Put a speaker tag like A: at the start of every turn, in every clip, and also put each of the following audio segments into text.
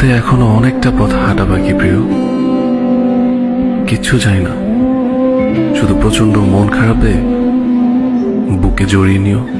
A: হাতে এখনও অনেকটা পথ হাঁটা বাকি প্রিয়। কিচ্ছু চাই না। শুধু প্রচণ্ড মন খারাপে বুকে জড়িয়ে নিও।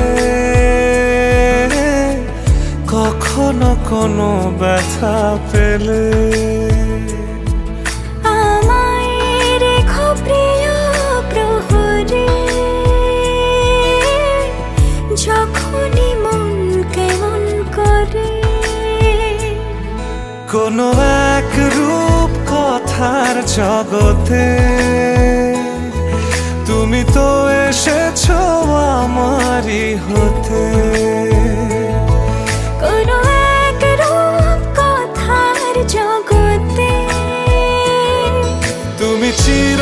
B: কোনো ব্যথা পেলে।
C: আমায় রেখো প্রিয় প্রহরে। যখনই মন কেমন করে।
B: কোনো এক রূপ কথার জগতে। তুমি তো এসেছ আমারই হতে। চির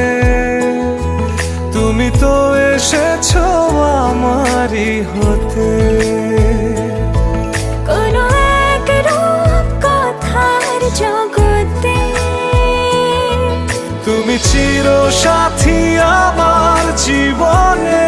B: আমারই হতে।
C: কোনো এক রূপ কথার জগতে।
B: তুমি চির সাথী আমার জীবনে।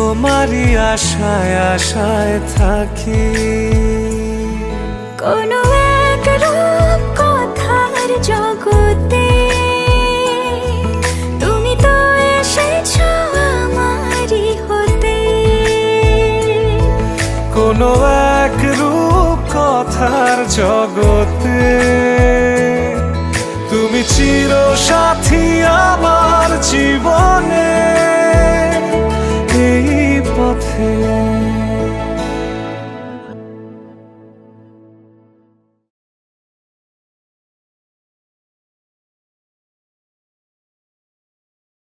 B: তোমারই আশায় আশায় থাকি।
C: কোনো এক রূপ কথার জগতে তুমি তো এসেছ আমারই হতে।
B: কোনো এক রূপ কথার জগতে তুমি তুমি